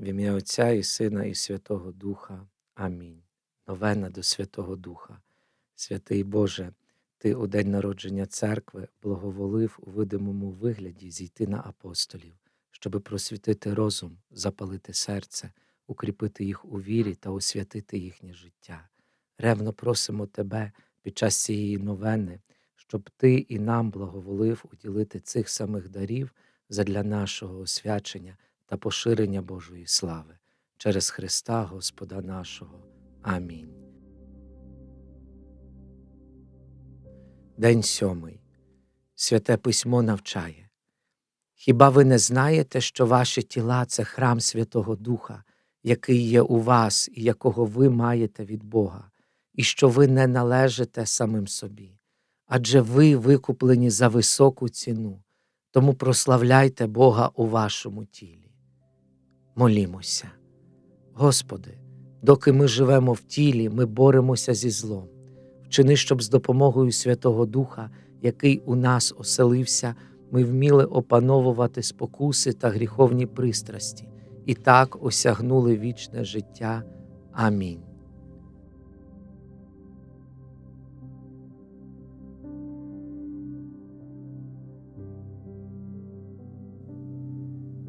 В ім'я Отця і Сина, і Святого Духа. Амінь. Новена до Святого Духа. Святий Боже, Ти у день народження церкви благоволив у видимому вигляді зійти на апостолів, щоби просвітити розум, запалити серце, укріпити їх у вірі та освятити їхнє життя. Ревно просимо Тебе під час цієї новени, щоб Ти і нам благоволив уділити цих самих дарів задля нашого освячення та поширення Божої слави через Христа Господа нашого. Амінь. День сьомий. Святе письмо навчає. Хіба ви не знаєте, що ваші тіла це храм Святого Духа, який є у вас і якого ви маєте від Бога, і що ви не належите самим собі, адже ви викуплені за високу ціну, тому прославляйте Бога у вашому тілі. Молімося. Господи, доки ми живемо в тілі, ми боремося зі злом. Вчини, щоб з допомогою Святого Духа, який у нас оселився, ми вміли опановувати спокуси та гріховні пристрасті, і так осягнули вічне життя. Амінь.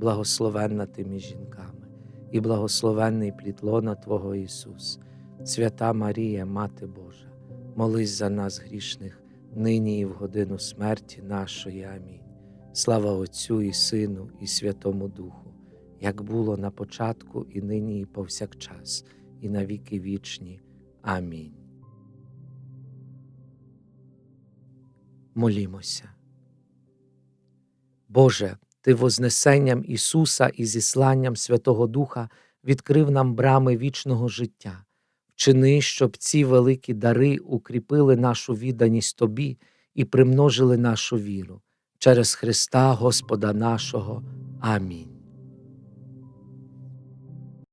благословенна ти між жінками, і благословенний плід лона Твого Ісус, свята Марія, Мати Божа, молись за нас грішних, нині і в годину смерті нашої. Амінь. Слава Отцю і Сину, і Святому Духу, як було на початку, і нині, і повсякчас, і на віки вічні. Амінь. Молімося. Боже, ти Вознесенням Ісуса і зісланням Святого Духа відкрив нам брами вічного життя. Вчини, щоб ці великі дари укріпили нашу відданість Тобі і примножили нашу віру через Христа Господа нашого. Амінь.